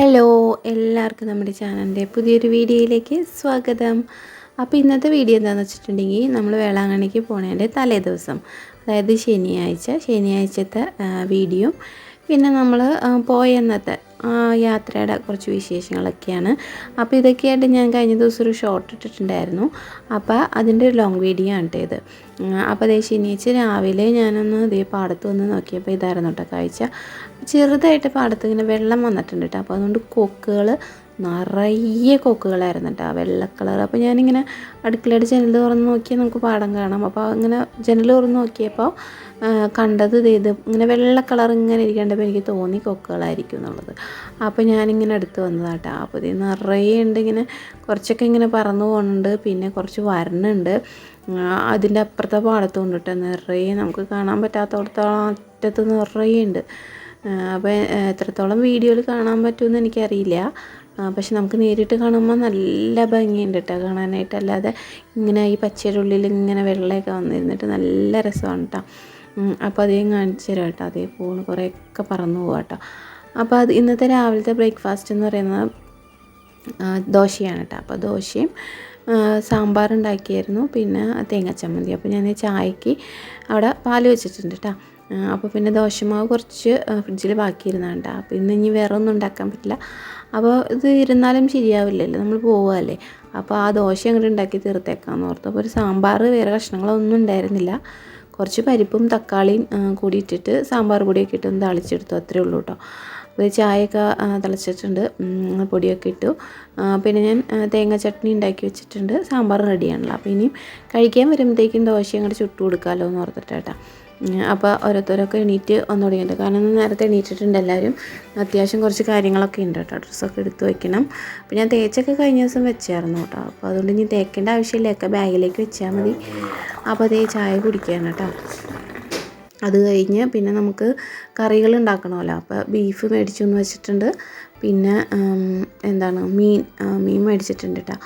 എല്ലാവർക്കും നമ്മുടെ ചാനലിന്റെ പുതിയൊരു വീഡിയോയിലേക്ക് സ്വാഗതം. അപ്പോൾ ഇന്നത്തെ വീഡിയോ എന്താണെന്ന് വെച്ചിട്ടുണ്ടെങ്കിൽ നമ്മൾ വേളാങ്കണ്ണിക്ക് പോണതിന്റെ തലേ ദിവസം അതായത് ശനിയാഴ്ച ശനിയാഴ്ചത്തെ വീഡിയോ. പിന്നെ നമ്മൾ പോയെന്നത്തെ യാത്രയുടെ കുറച്ച് വിശേഷങ്ങളൊക്കെയാണ്. അപ്പോൾ ഇതൊക്കെയായിട്ട് ഞാൻ കഴിഞ്ഞ ദിവസം ഒരു ഷോർട്ട് ഇട്ടിട്ടുണ്ടായിരുന്നു. അപ്പോൾ അതിന്റെ ഒരു ലോങ് വീഡിയോ ആണ് ഇത്. അപ്പോൾ അതേ ശനിയാഴ്ച രാവിലെ ഞാനൊന്ന് ഇതേ പാടത്ത് വന്ന് നോക്കിയപ്പോൾ ഇതായിരുന്നു കേട്ടോ കാഴ്ച. ചെറുതായിട്ട് പാടത്ത് ഇങ്ങനെ വെള്ളം വന്നിട്ടുണ്ട് കേട്ടോ. അപ്പോൾ അതുകൊണ്ട് കൊക്കുകൾ നിറയെ കൊക്കുകളായിരുന്നു കേട്ടോ വെള്ള കളർ അപ്പോൾ ഞാനിങ്ങനെ അടുക്കളയുടെ ജനൽ തുറന്ന് നോക്കിയാൽ നമുക്ക് പാടം കാണാം. അപ്പോൾ അങ്ങനെ ജനൽ തുറന്ന് നോക്കിയപ്പോൾ കണ്ടത് ഇത് ഇങ്ങനെ വെള്ള കളർ ഇങ്ങനെ ഇരിക്കേണ്ടപ്പോൾ എനിക്ക് തോന്നി കൊക്കുകളായിരിക്കും എന്നുള്ളത്. അപ്പോൾ ഞാനിങ്ങനെ എടുത്ത് വന്നതാട്ടോ അപ്പോൾ ഇത് നിറയെ ഉണ്ട് ഇങ്ങനെ. കുറച്ചൊക്കെ ഇങ്ങനെ പറന്നു പോകുന്നുണ്ട് പിന്നെ കുറച്ച് വരണുണ്ട്. അതിന്റെ അപ്പുറത്തെ പാടത്ത് കൊണ്ടിട്ട് നിറയെ നമുക്ക് കാണാൻ പറ്റാത്തടത്തോളം അറ്റത്ത് നിറയെ ഉണ്ട്. അപ്പോൾ എത്രത്തോളം വീഡിയോയിൽ കാണാൻ പറ്റുമെന്ന് എനിക്കറിയില്ല. പക്ഷെ നമുക്ക് നേരിട്ട് കാണുമ്പോൾ നല്ല ഭംഗിയുണ്ട് കേട്ടോ കാണാനായിട്ട്. അല്ലാതെ ഇങ്ങനെ ഈ പച്ചയുടെ ഉള്ളിൽ ഇങ്ങനെ വെള്ളമൊക്കെ വന്നിരുന്നിട്ട് നല്ല രസമാണ് കേട്ടോ അപ്പോൾ അതേം കാണിച്ചു തരാം കേട്ടോ അതേ പോണ് കുറേയൊക്കെ പറന്നു പോകാം കേട്ടോ അപ്പോൾ അത് ഇന്നത്തെ രാവിലത്തെ ബ്രേക്ക്ഫാസ്റ്റ് എന്ന് പറയുന്നത് ദോശയാണ് കേട്ടോ അപ്പോൾ ദോശയും സാമ്പാർ ഉണ്ടാക്കിയായിരുന്നു. പിന്നെ തേങ്ങാച്ചമ്മന്തി അപ്പോൾ ഞാൻ ചായക്ക് അവിടെ പാൽ വെച്ചിട്ടുണ്ട് കേട്ടോ അപ്പോൾ പിന്നെ ദോശമാവ് കുറച്ച് ഫ്രിഡ്ജിൽ ബാക്കിയിരുന്നാണ് കേട്ടോ അപ്പോൾ ഇന്ന് ഇനി വേറെ ഒന്നും ഉണ്ടാക്കാൻ പറ്റില്ല. അപ്പോൾ ഇത് ഇരുന്നാലും ശരിയാവില്ലല്ലോ നമ്മൾ പോവുകയല്ലേ. അപ്പോൾ ആ ദോശ അങ്ങോട്ട് ഉണ്ടാക്കി തീർത്തേക്കാമെന്ന് ഓർത്തു. അപ്പോൾ ഒരു സാമ്പാർ വേറെ കഷ്ണങ്ങളൊന്നും ഉണ്ടായിരുന്നില്ല. കുറച്ച് പരിപ്പും തക്കാളിയും കൂടി ഇട്ടിട്ട് സാമ്പാർ പൊടിയൊക്കെ ഇട്ട് ഒന്ന് തളിച്ചെടുത്തു അത്രേ ഉള്ളൂ കേട്ടോ അപ്പോൾ ചായയൊക്കെ തിളച്ചിട്ടുണ്ട് പൊടിയൊക്കെ ഇട്ടു. പിന്നെ ഞാൻ തേങ്ങ ചട്നി ഉണ്ടാക്കി വെച്ചിട്ടുണ്ട്. സാമ്പാർ റെഡിയാണല്ലോ അപ്പോൾ ഇനിയും കഴിക്കാൻ വരുമ്പോഴത്തേക്കും ദോശ അങ്ങോട്ട് ചുട്ടു കൊടുക്കാമല്ലോ എന്ന് ഓർത്തിട്ടാ അപ്പോൾ ഓരോരുത്തരൊക്കെ എണീറ്റ് വന്നു തുടങ്ങിയിട്ട് കാരണം നേരത്തെ എണീറ്റിട്ടുണ്ട് എല്ലാവരും. അത്യാവശ്യം കുറച്ച് കാര്യങ്ങളൊക്കെ ഉണ്ട് കേട്ടോ. ഡ്രസ്സൊക്കെ എടുത്ത് വെക്കണം. അപ്പോൾ ഞാൻ തേച്ചൊക്കെ കഴിഞ്ഞ ദിവസം വെച്ചായിരുന്നു കേട്ടോ. അപ്പോൾ അതുകൊണ്ട് ഇനി തേക്കേണ്ട ആവശ്യമില്ല. ഒക്കെ ബാഗിലേക്ക് വെച്ചാൽ മതി. അപ്പോൾ അതേ ചായ കുടിക്കുകയാണ് കേട്ടോ. അത് കഴിഞ്ഞ് പിന്നെ നമുക്ക് കറികൾ ഉണ്ടാക്കണമല്ലോ. അപ്പോൾ ബീഫ് മേടിച്ചു എന്ന് വെച്ചിട്ടുണ്ട്. പിന്നെ എന്താണ് മീൻ മീൻ മേടിച്ചിട്ടുണ്ട് കേട്ടോ.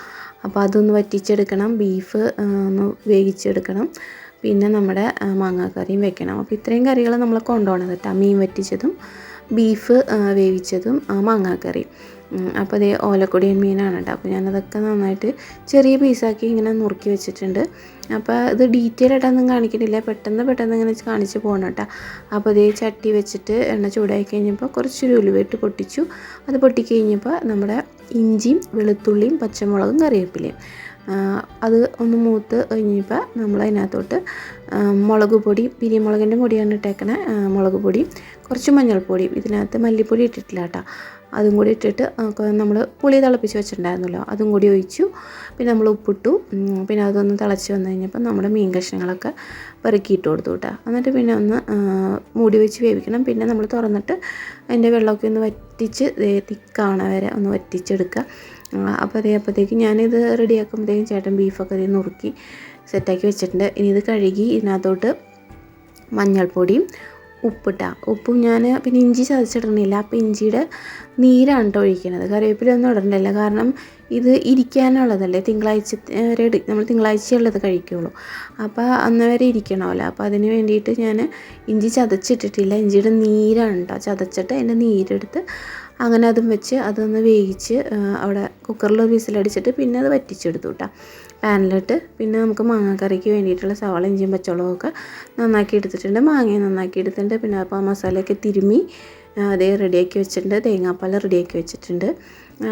അപ്പോൾ അതൊന്ന് വറ്റിച്ചെടുക്കണം. ബീഫ് ഒന്ന് വേവിച്ചെടുക്കണം. പിന്നെ നമ്മുടെ മാങ്ങാക്കറിയും വെക്കണം. അപ്പോൾ ഇത്രയും കറികൾ നമ്മൾ കൊണ്ടുപോകണം കേട്ടോ. മീൻ വറ്റിച്ചതും ബീഫ് വേവിച്ചതും മാങ്ങാക്കറിയും. അപ്പോൾ അതേ ഓലക്കൊടിയൻ മീനാണ് കേട്ടോ. അപ്പോൾ ഞാനതൊക്കെ നന്നായിട്ട് ചെറിയ പീസാക്കി ഇങ്ങനെ നുറുക്കി വെച്ചിട്ടുണ്ട്. അപ്പോൾ ഇത് ഡീറ്റെയിൽ ആയിട്ടൊന്നും കാണിക്കുന്നില്ല. പെട്ടെന്ന് പെട്ടെന്ന് ഇങ്ങനെ കാണിച്ച് പോകണം കേട്ടോ. അപ്പോൾ അതേ ചട്ടി വെച്ചിട്ട് എണ്ണ ചൂടായി കഴിഞ്ഞപ്പോൾ കുറച്ചൊരു ഉലുവയിട്ട് പൊട്ടിച്ചു. അത് പൊട്ടിക്കഴിഞ്ഞപ്പോൾ നമ്മുടെ ഇഞ്ചിയും വെളുത്തുള്ളിയും പച്ചമുളകും കറിവേപ്പിലയും. അത് ഒന്ന് മൂത്ത് കഴിഞ്ഞപ്പോൾ നമ്മൾ അതിനകത്തോട്ട് മുളക് പൊടി പിരിമുളകിന്റെ പൊടിയാണ് ഇട്ടേക്കണേ. മുളക് പൊടി കുറച്ച് മഞ്ഞൾപ്പൊടി ഇതിനകത്ത് മല്ലിപ്പൊടി ഇട്ടിട്ടില്ല കേട്ടോ. അതും കൂടി ഇട്ടിട്ട് നമ്മൾ പുളി തിളപ്പിച്ച് വെച്ചിട്ടുണ്ടായിരുന്നല്ലോ അതും കൂടി ഒഴിച്ചു. പിന്നെ നമ്മൾ ഉപ്പിട്ടു. പിന്നെ അതൊന്ന് തിളച്ച് വന്നു കഴിഞ്ഞപ്പോൾ നമ്മുടെ മീൻ കഷ്ണങ്ങളൊക്കെ പെറുക്കിയിട്ട് കൊടുത്തു കേട്ടോ. എന്നിട്ട് പിന്നെ ഒന്ന് മൂടി വെച്ച് വേവിക്കണം. പിന്നെ നമ്മൾ തുറന്നിട്ട് അതിന്റെ വെള്ളമൊക്കെ ഒന്ന് വറ്റിച്ച് തിക്കാണ് വരെ ഒന്ന് വറ്റിച്ചെടുക്കുക. അപ്പോൾ അതേ അപ്പോഴത്തേക്ക് ഞാനിത് റെഡിയാക്കുമ്പോഴത്തേക്കും ചേട്ടൻ ബീഫൊക്കെ അതിൽ നുറുക്കി സെറ്റാക്കി വെച്ചിട്ടുണ്ട്. ഇനി ഇത് കഴുകി ഇതിനകത്തോട്ട് മഞ്ഞൾപ്പൊടിയും ഉപ്പിട്ട. ഉപ്പും ഞാൻ പിന്നെ ഇഞ്ചി ചതച്ചിടണില്ല. അപ്പോൾ ഇഞ്ചിയുടെ നീരാണ് കേട്ടോ ഒഴിക്കുന്നത് കറിവേപ്പിലൊന്നും ഇടണില്ല കാരണം ഇത് ഇരിക്കാനുള്ളതല്ലേ. തിങ്കളാഴ്ച റെഡി നമ്മൾ തിങ്കളാഴ്ചയുള്ളത് കഴിക്കുള്ളൂ. അപ്പോൾ അന്ന് വരെ ഇരിക്കണമല്ലോ. അപ്പോൾ അതിന് വേണ്ടിയിട്ട് ഞാൻ ഇഞ്ചി ചതച്ചിട്ടിട്ടില്ല. ഇഞ്ചിയുടെ നീരാണ് കേട്ടോ ചതച്ചിട്ട് അതിന്റെ നീരെടുത്ത് അങ്ങനെ അതും വെച്ച് അതൊന്ന് വേവിച്ച് അവിടെ കുക്കറിൽ ഒരു വിസിലടിച്ചിട്ട് പിന്നെ അത് വറ്റിച്ചെടുത്തു കേട്ടോ പാനിലിട്ട് പിന്നെ നമുക്ക് മാങ്ങാക്കറിക്ക് വേണ്ടിയിട്ടുള്ള സവാള ഇഞ്ചിയും പച്ചമുളകൊക്കെ നന്നാക്കി എടുത്തിട്ടുണ്ട്. മാങ്ങയും നന്നാക്കി എടുത്തിട്ടുണ്ട്. പിന്നെ അപ്പോൾ ആ മസാലയൊക്കെ തിരുമ്മി അതേ റെഡിയാക്കി വെച്ചിട്ടുണ്ട്. തേങ്ങാപ്പാൽ റെഡിയാക്കി വെച്ചിട്ടുണ്ട്.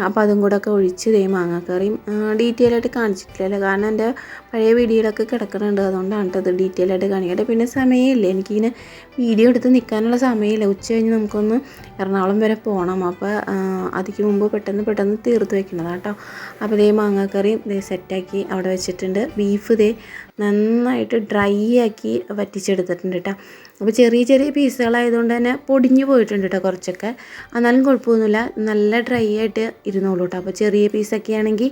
അപ്പോൾ അതും കൂടെ ഒക്കെ ഒഴിച്ച് ദേ മാങ്ങാക്കറിയും. ഡീറ്റെയിൽ ആയിട്ട് കാണിച്ചിട്ടില്ല കാരണം എന്റെ പഴയ വീഡിയോയിലൊക്കെ കിടക്കുന്നുണ്ട് അതുകൊണ്ടാണ് അത് ഡീറ്റെയിൽ ആയിട്ട് കാണിക്കട്ടെ പിന്നെ സമയമില്ല? എനിക്കിങ്ങനെ വീഡിയോ എടുത്ത് നിൽക്കാനുള്ള സമയമില്ല. ഉച്ച കഴിഞ്ഞ് നമുക്കൊന്ന് എറണാകുളം വരെ പോകണം അപ്പോൾ അതിക്ക് മുമ്പ് പെട്ടെന്ന് പെട്ടെന്ന് തീർത്ത് വെക്കണതാണ് കേട്ടോ അപ്പോൾ ഇതേ മാങ്ങാക്കറിയും ഇതേ സെറ്റാക്കി അവിടെ വെച്ചിട്ടുണ്ട്. ബീഫ് ഇതേ നന്നായിട്ട് ഡ്രൈ ആക്കി വറ്റിച്ചെടുത്തിട്ടുണ്ട് കേട്ടോ അപ്പോൾ ചെറിയ ചെറിയ പീസുകളായതുകൊണ്ട് തന്നെ പൊടിഞ്ഞു പോയിട്ടുണ്ട് കേട്ടോ കുറച്ചൊക്കെ. എന്നാലും കുഴപ്പമൊന്നുമില്ല. നല്ല ഡ്രൈ ആയിട്ട് ഇരുന്നോളൂ കേട്ടോ അപ്പോൾ ചെറിയ പീസൊക്കെ ആണെങ്കിൽ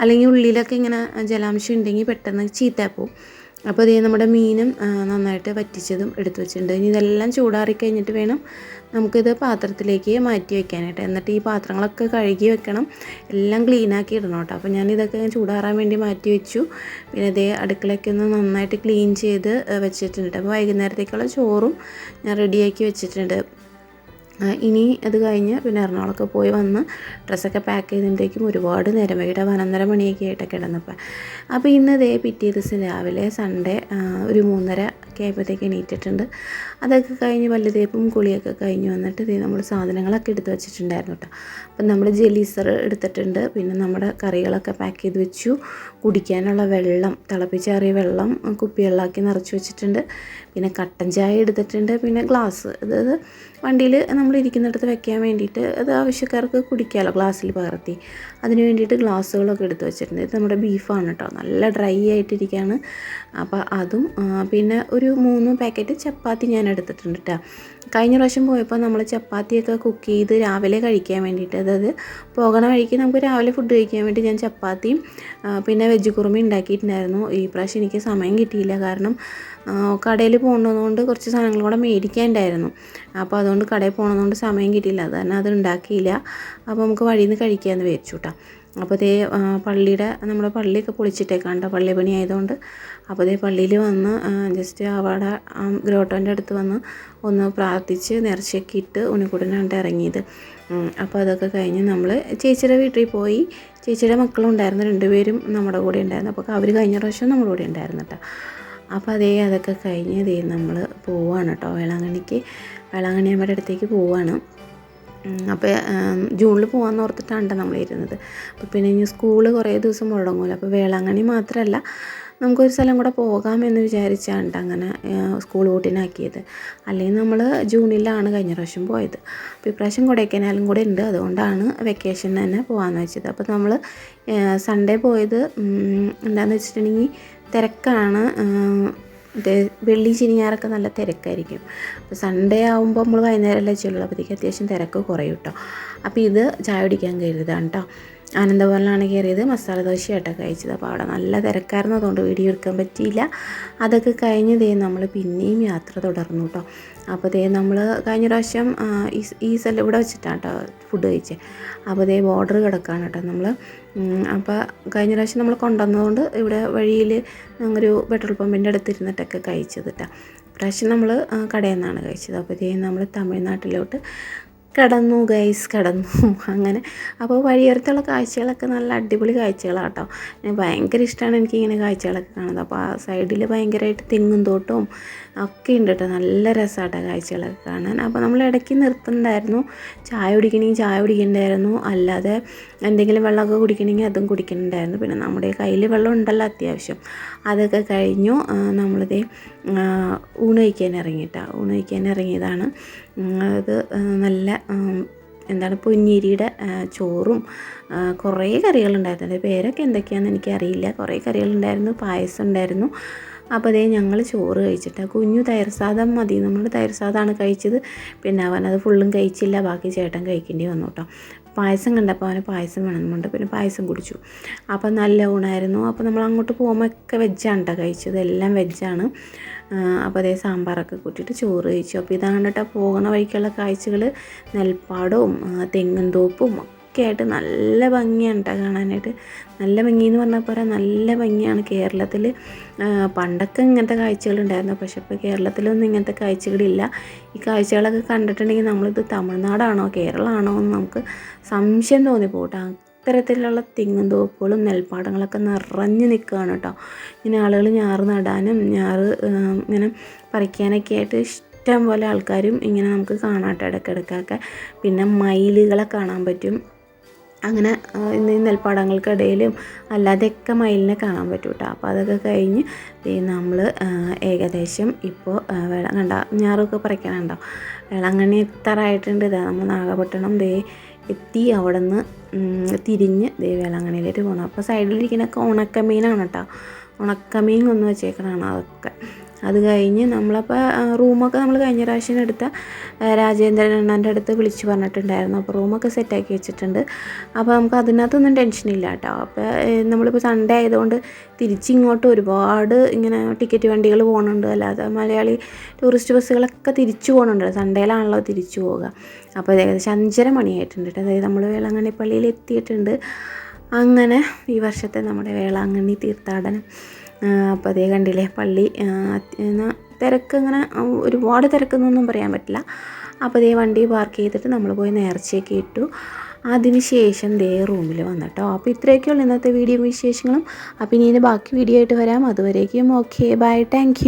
അല്ലെങ്കിൽ ഉള്ളിലൊക്കെ ഇങ്ങനെ ജലാംശം ഉണ്ടെങ്കിൽ പെട്ടെന്ന് ചീത്തയാപ്പോവും അപ്പോൾ ഇതേ നമ്മുടെ മീനും നന്നായിട്ട് വറ്റിച്ചതും എടുത്തു വെച്ചിട്ടുണ്ട്. ഇനി ഇതെല്ലാം ചൂടാറി കഴിഞ്ഞിട്ട് വേണം നമുക്കിത് പാത്രത്തിലേക്ക് മാറ്റി വെക്കാനായിട്ട്. എന്നിട്ട് ഈ പാത്രങ്ങളൊക്കെ കഴുകി വെക്കണം. എല്ലാം ക്ലീനാക്കി ഇടണം കേട്ടോ. അപ്പോൾ ഞാൻ ഇതൊക്കെ ചൂടാറാൻ വേണ്ടി മാറ്റി വെച്ചു. പിന്നെ ഇതേ അടുക്കളയൊക്കെ ഒന്ന് നന്നായിട്ട് ക്ലീൻ ചെയ്ത് വെച്ചിട്ടുണ്ട്. അപ്പോൾ വൈകുന്നേരത്തേക്കുള്ള ചോറും ഞാൻ റെഡിയാക്കി വെച്ചിട്ടുണ്ട്. ഇനി അത് കഴിഞ്ഞ് പിന്നെ എറണാകുളമൊക്കെ പോയി വന്ന് ഡ്രസ്സൊക്കെ പാക്ക് ചെയ്തിട്ടേക്കും ഒരുപാട് നേരം. വൈകിട്ട് പതിനൊന്നര മണിയൊക്കെ ആയിട്ടൊക്കെ കിടന്നപ്പോൾ അപ്പോൾ ഇന്ന് ദേ പിറ്റേ ദിവസം രാവിലെ സൺഡേ ഒരു മൂന്നര ഒക്കെ ആയപ്പോഴത്തേക്ക് എണീറ്റിട്ടുണ്ട്. അതൊക്കെ കഴിഞ്ഞ് പല്ല് തേപ്പും കുളിയൊക്കെ കഴിഞ്ഞ് വന്നിട്ട് ഇത് നമ്മൾ സാധനങ്ങളൊക്കെ എടുത്ത് വെച്ചിട്ടുണ്ടായിരുന്നു കേട്ടോ. അപ്പം നമ്മൾ ജെലീസർ എടുത്തിട്ടുണ്ട്. പിന്നെ നമ്മുടെ കറികളൊക്കെ പാക്ക് ചെയ്ത് വെച്ചു. കുടിക്കാനുള്ള വെള്ളം തിളപ്പിച്ചാറിയ വെള്ളം കുപ്പികളിലാക്കി നിറച്ച് വെച്ചിട്ടുണ്ട്. പിന്നെ കട്ടൻ ചായ എടുത്തിട്ടുണ്ട്. പിന്നെ ഗ്ലാസ് അതായത് വണ്ടിയിൽ നമ്മൾ ഇരിക്കുന്നിടത്ത് വെക്കാൻ വേണ്ടിയിട്ട് അത് ആവശ്യക്കാർക്ക് കുടിക്കാമല്ലോ ഗ്ലാസ്സിൽ പകർത്തി. അതിന് വേണ്ടിയിട്ട് ഗ്ലാസ്സുകളൊക്കെ എടുത്ത് വെച്ചിട്ടുണ്ട്. ഇത് നമ്മുടെ ബീഫാണ് കേട്ടോ. നല്ല ഡ്രൈ ആയിട്ടിരിക്കുകയാണ് അപ്പോൾ അതും പിന്നെ ഒരു മൂന്ന് പാക്കറ്റ് ചപ്പാത്തി ഞാൻ എടുത്തിട്ടുണ്ട് കേട്ടോ കഴിഞ്ഞ പ്രാവശ്യം പോയപ്പോൾ നമ്മൾ ചപ്പാത്തിയൊക്കെ കുക്ക് ചെയ്ത് രാവിലെ കഴിക്കാൻ വേണ്ടിയിട്ട് അതായത് പോകണ വഴിക്ക് നമുക്ക് രാവിലെ ഫുഡ് കഴിക്കാൻ വേണ്ടി ഞാൻ ചപ്പാത്തിയും പിന്നെ വെജ് കുറുമി ഉണ്ടാക്കിയിട്ടുണ്ടായിരുന്നു. ഈ പ്രാവശ്യം എനിക്ക് സമയം കിട്ടിയില്ല. കാരണം കടയിൽ പോകുന്നതുകൊണ്ട് കുറച്ച് സാധനങ്ങൾ കൂടെ മേടിക്കാനുണ്ടായിരുന്നു. അപ്പോൾ അതുകൊണ്ട് കടയിൽ പോകുന്നതുകൊണ്ട് സമയം കിട്ടിയില്ല. അത് തന്നെ അത് ഉണ്ടാക്കിയില്ല. അപ്പോൾ നമുക്ക് വഴിയിൽ നിന്ന് കഴിക്കാമെന്ന് വിചാരിച്ചു കേട്ടോ അപ്പോൾ അതേ പള്ളിയുടെ നമ്മുടെ പള്ളിയൊക്കെ പൊളിച്ചിട്ടേക്കാണ്ട പള്ളി പണി ആയതുകൊണ്ട്. അപ്പോൾ അതേ പള്ളിയിൽ വന്ന് ജസ്റ്റ് അവിടെ ഗ്രോട്ടോന്റെ അടുത്ത് വന്ന് ഒന്ന് പ്രാർത്ഥിച്ച് നേർച്ചയൊക്കെ ഇട്ട് ഉണ്ണിക്കുട്ടനാണ്ട് ഇറങ്ങിയത്. അപ്പോൾ അതൊക്കെ കഴിഞ്ഞ് നമ്മൾ ചേച്ചിയുടെ വീട്ടിൽ പോയി. ചേച്ചിയുടെ മക്കളും ഉണ്ടായിരുന്നു രണ്ടുപേരും നമ്മുടെ കൂടെ ഉണ്ടായിരുന്നു. അപ്പോൾ അവർ കഴിഞ്ഞ പ്രാവശ്യം നമ്മുടെ കൂടെ ഉണ്ടായിരുന്നു കേട്ടോ അപ്പോൾ അതേ അതൊക്കെ കഴിഞ്ഞ് ദേ നമ്മൾ പോവുകയാണ് കേട്ടോ വേളാങ്കണ്ണിക്ക്. വേളാങ്കണ്ണി അമ്മയുടെ അടുത്തേക്ക് പോവാണ്. അപ്പോൾ ജൂണിൽ പോകാമെന്ന് ഓർത്തിട്ടാണ് നമ്മൾ ഇരുന്നത്. അപ്പോൾ പിന്നെ ഇനി സ്കൂൾ കുറേ ദിവസം മുടങ്ങുമല്ലോ അപ്പോൾ വേളാങ്കണ്ണി മാത്രമല്ല നമുക്കൊരു സ്ഥലം കൂടെ പോകാമെന്ന് വിചാരിച്ചാണ് അങ്ങനെ സ്കൂൾ ഊട്ടിനാക്കിയത് അല്ലെങ്കിൽ നമ്മൾ ജൂണിലാണ് കഴിഞ്ഞ പ്രാവശ്യം പോയത്. അപ്പോൾ ഇപ്രാവശ്യം കൊടൈക്കനാലും കൂടെ ഉണ്ട് അതുകൊണ്ടാണ് വെക്കേഷൻ തന്നെ പോകാമെന്ന് വെച്ചത്. അപ്പോൾ നമ്മൾ സൺഡേ പോയത് എന്താണെന്ന് വെച്ചിട്ടുണ്ടെങ്കിൽ തിരക്കാണ്. മറ്റേ വെള്ളി ശനിയാറൊക്കെ നല്ല തിരക്കായിരിക്കും. അപ്പോൾ സൺഡേ ആകുമ്പോൾ നമ്മൾ വൈകുന്നേരമല്ലേ ചെല്ലുള്ളൂ അപ്പോഴത്തേക്ക് അത്യാവശ്യം തിരക്ക് കുറയും കേട്ടോ അപ്പോൾ ഇത് ചായ കുടിക്കാൻ കരുതാണ് കേട്ടോ ആനന്ദഭവനിലാണ് കയറിയത്. മസാല ദോശയായിട്ടാണ് കഴിച്ചത്. അപ്പോൾ അവിടെ നല്ല തിരക്കായിരുന്നു. അതുകൊണ്ട് വീഡിയോ എടുക്കാൻ പറ്റിയില്ല. അതൊക്കെ കഴിഞ്ഞ് ദേ നമ്മൾ പിന്നെയും യാത്ര തുടർന്നു കേട്ടോ അപ്പോൾ ദേ നമ്മൾ കഴിഞ്ഞ പ്രാവശ്യം ഈ സ്ഥലം ഇവിടെ വെച്ചിട്ടാണ് കേട്ടോ ഫുഡ് കഴിച്ചത് അപ്പോൾ ദേ ബോർഡർ കിടക്കുകയാണ് കേട്ടോ നമ്മൾ അപ്പോൾ കഴിഞ്ഞ പ്രാവശ്യം നമ്മൾ കൊണ്ടുവന്നതുകൊണ്ട് ഇവിടെ വഴിയിൽ ഒരു പെട്രോൾ പമ്പിന്റെ അടുത്ത് ഇരുന്നിട്ടൊക്കെ കഴിച്ചത് കേട്ടോ പ്രാവശ്യം നമ്മൾ കടയിൽ നിന്നാണ് കഴിച്ചത്. അപ്പോൾ ഇതേ നമ്മൾ തമിഴ്നാട്ടിലോട്ട് കടന്നു ഗൈസ് കടന്നു. അങ്ങനെ. അപ്പോൾ വഴിയോരത്തുള്ള കാഴ്ചകളൊക്കെ നല്ല അടിപൊളി കാഴ്ചകളാണ് കേട്ടോ ഞാൻ ഭയങ്കര ഇഷ്ടമാണ് എനിക്ക് ഇങ്ങനെ കാഴ്ചകളൊക്കെ കാണുന്നത്. അപ്പോൾ ആ സൈഡിൽ ഭയങ്കരമായിട്ട് തെങ്ങും തോട്ടവും ഒക്കെ ഉണ്ട് കേട്ടോ. നല്ല രസമാട്ടോ കാഴ്ചകളൊക്കെ കാണാൻ. അപ്പോൾ നമ്മൾ ഇടയ്ക്ക് നിർത്തുന്നുണ്ടായിരുന്നു. ചായ കുടിക്കണമെങ്കിൽ ചായ കുടിക്കണ്ടായിരുന്നു. അല്ലാതെ എന്തെങ്കിലും വെള്ളമൊക്കെ കുടിക്കണമെങ്കിൽ അതും കുടിക്കുന്നുണ്ടായിരുന്നു പിന്നെ നമ്മുടെ കയ്യിൽ വെള്ളം ഉണ്ടല്ലോ അത്യാവശ്യം. അതൊക്കെ കഴിഞ്ഞു. നമ്മളിത് ഊണ് കഴിക്കാൻ ഇറങ്ങിയിട്ടാണ് ഊണ് കഴിക്കാൻ ഇറങ്ങിയതാണ്. അത് നല്ല എന്താണ് പൊന്നിരിയുടെ ചോറും കുറേ കറികളുണ്ടായിരുന്നു. അതിന്റെ പേരൊക്കെ എന്തൊക്കെയാണെന്ന് എനിക്കറിയില്ല. കുറേ കറികളുണ്ടായിരുന്നു പായസം ഉണ്ടായിരുന്നു. അപ്പോൾ അതേ ഞങ്ങൾ ചോറ് കഴിച്ചിട്ട്. കുഞ്ഞു തൈർ സാദം മതി. നമ്മൾ തൈർ സാദമാണ് കഴിച്ചത്. പിന്നെ അവനത് ഫുള്ളും കഴിച്ചില്ല. ബാക്കി ചേട്ടൻ കഴിക്കേണ്ടി വന്നു കേട്ടോ. പായസം കണ്ടപ്പോൾ അവന് പായസം വേണമെന്നുണ്ട്. പിന്നെ പായസം കുടിച്ചു. അപ്പം നല്ല ഊണായിരുന്നു. അപ്പോൾ നമ്മൾ അങ്ങോട്ട് പോകുമ്പോൾ ഒക്കെ വെജാണ് കേട്ടോ കഴിച്ചത്. എല്ലാം വെജാണ് അപ്പോൾ അതേ സാമ്പാറൊക്കെ കൂട്ടിയിട്ട് ചോറ് കഴിച്ചു. അപ്പോൾ ഇതാണ് കേട്ടോ പോകുന്ന വഴിക്കുള്ള കാഴ്ചകൾ നെൽപ്പാടവും തെങ്ങും തോപ്പും ഒക്കെ ആയിട്ട് നല്ല ഭംഗിയാണ് കേട്ടോ കാണാനായിട്ട്. നല്ല ഭംഗി എന്ന് പറഞ്ഞാൽ പോരാ നല്ല ഭംഗിയാണ് കേരളത്തിൽ പണ്ടൊക്കെ ഇങ്ങനത്തെ കാഴ്ചകളുണ്ടായിരുന്നു. പക്ഷേ ഇപ്പോൾ കേരളത്തിലൊന്നും ഇങ്ങനത്തെ കാഴ്ചകളില്ല. ഈ കാഴ്ചകളൊക്കെ കണ്ടിട്ടുണ്ടെങ്കിൽ നമ്മളിത് തമിഴ്നാടാണോ കേരളമാണോ എന്ന് നമുക്ക് സംശയം തോന്നിപ്പോട്ടെ അത്തരത്തിലുള്ള തെങ്ങും തോപ്പുകളും നെൽപ്പാടങ്ങളൊക്കെ നിറഞ്ഞു നിൽക്കുകയാണ് കേട്ടോ ഇങ്ങനെ ആളുകൾ ഞാറ് നടാനും ഞാറ് ഇങ്ങനെ പറിക്കാനൊക്കെ ആയിട്ട് ഇഷ്ടം പോലെ ആൾക്കാരും ഇങ്ങനെ നമുക്ക് കാണാം കേട്ടോ ഇടയ്ക്കിടയ്ക്കൊക്കെ. പിന്നെ മയിലുകളെ കാണാൻ പറ്റും. അങ്ങനെ നെൽപ്പാടങ്ങൾക്കിടയിലും അല്ലാതെയൊക്കെ മയിലിനെ കാണാൻ പറ്റും കേട്ടോ അപ്പോൾ അതൊക്കെ കഴിഞ്ഞ് നമ്മൾ ഏകദേശം ഇപ്പോൾ വെള്ളം കണ്ട ഞാറൊക്കെ പറിക്കാനുണ്ടോ വേളാങ്കണ്ണി എത്താറായിട്ടുണ്ട്. ഇതാ നമ്മൾ നാഗപട്ടണം ദേ എത്തി. അവിടെ നിന്ന് തിരിഞ്ഞ് ദേ വേളാങ്കണ്ണിയിലേക്ക് പോകണം അപ്പോൾ സൈഡിലിരിക്കുന്നൊക്കെ ഉണക്കമീനാണ് കേട്ടോ ഉണക്കമീൻ കൊന്ന് വെച്ചേക്കണതാണ് അതൊക്കെ. അത് കഴിഞ്ഞ് നമ്മളപ്പോൾ റൂമൊക്കെ നമ്മൾ കഴിഞ്ഞ പ്രാവശ്യം എടുത്ത രാജേന്ദ്രൻ അണ്ണന്റെ അടുത്ത് വിളിച്ച് പറഞ്ഞിട്ടുണ്ടായിരുന്നു. അപ്പോൾ റൂമൊക്കെ സെറ്റാക്കി വെച്ചിട്ടുണ്ട്. അപ്പോൾ നമുക്ക് അതിനകത്തൊന്നും ടെൻഷനില്ല കേട്ടോ. അപ്പോൾ നമ്മളിപ്പോൾ സൺഡേ ആയതുകൊണ്ട് തിരിച്ചിങ്ങോട്ട് ഒരുപാട് ഇങ്ങനെ ടിക്കറ്റ് വണ്ടികൾ പോകുന്നുണ്ട് അല്ലാതെ മലയാളി ടൂറിസ്റ്റ് ബസ്സുകളൊക്കെ തിരിച്ചു പോകുന്നുണ്ട് സൺഡേയിലാണല്ലോ തിരിച്ചു പോവുക. അപ്പോൾ ഏകദേശം അഞ്ചര മണിയായിട്ടുണ്ട് കേട്ടോ. അതായത് നമ്മൾ വേളാങ്കണ്ണി പള്ളിയിൽ എത്തിയിട്ടുണ്ട് അങ്ങനെ ഈ വർഷത്തെ നമ്മുടെ വേളാങ്കണ്ണി തീർത്ഥാടനം. അപ്പോൾ അതേ കണ്ടില്ലേ പള്ളി തിരക്ക് അങ്ങനെ ഒരുപാട് തിരക്കെന്നൊന്നും പറയാൻ പറ്റില്ല. അപ്പോൾ ദേ വണ്ടി പാർക്ക് ചെയ്തിട്ട് നമ്മൾ പോയി നേർച്ചയൊക്കെ ഇട്ടു. അതിനുശേഷം ദേ റൂമിൽ വന്നിട്ടോ. അപ്പോൾ ഇത്രയൊക്കെയുള്ളൂ ഇന്നത്തെ വീഡിയോ വിശേഷങ്ങളും. അപ്പോൾ ഇനി ഇതിന് ബാക്കി വീഡിയോ ആയിട്ട് വരാം. അതുവരേക്കും ഓക്കെ ബൈ താങ്ക്